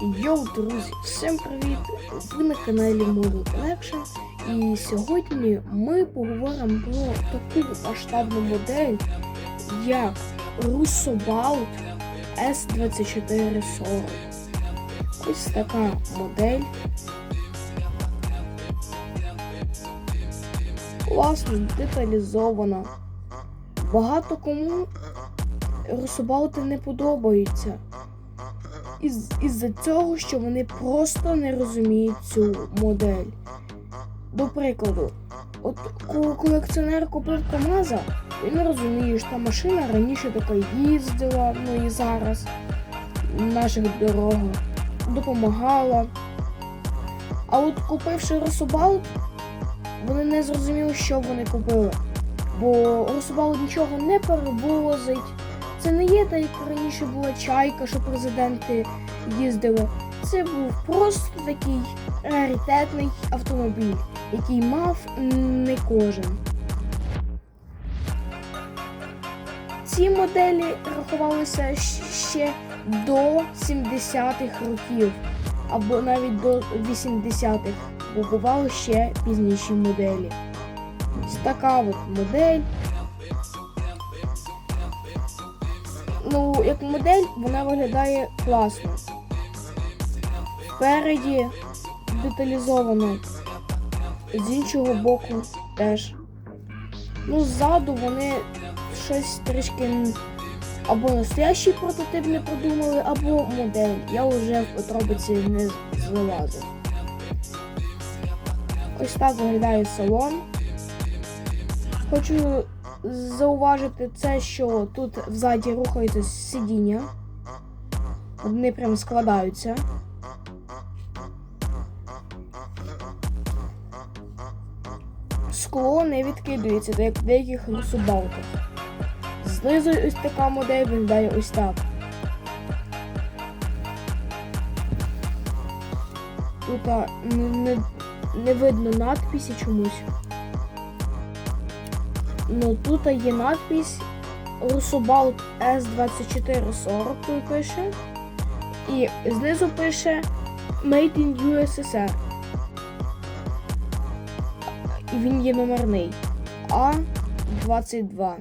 Йоу, друзі, всім привіт! Ви на каналі Model Collection і сьогодні ми поговоримо про таку масштабну модель, як Russobout S2440. Ось така модель. Класно, деталізована. Багато кому Русобалти не подобаються із, із-за цього, що вони просто не розуміють цю модель. До прикладу, от колекціонер купив КАМАЗа, він розуміє, що та машина раніше така їздила, ну і зараз на наших дорогах допомагала. А от купивши Рособалт, вони не зрозуміли, що вони купили. Бо Рособалт нічого не перевозить. Це не є так, як раніше була чайка, що президенти їздили. Це був просто такий раритетний автомобіль, який мав не кожен. Ці моделі рахувалися ще до 70-х років, або навіть до 80-х, бо бували ще пізніші моделі. Така от модель. Ну, як модель, вона виглядає класно. Спереді деталізовано, з іншого боку теж. Ну, ззаду вони щось трішки або настоящий прототип не продумали, або модель. Я вже в подробиці не злазив. Ось так виглядає салон. Хочу зауважити це, що тут взаді рухаються сидіння. Вони прям складаються. Скло не відкидується, як в деяких русубалках. Знизу ось така модель виглядає ось так. Тут не, не, не видно надписі чомусь. Ну тут є надпись Русобалт S2440 тут пише. І знизу пише Made in USSR. І він є номерний А22.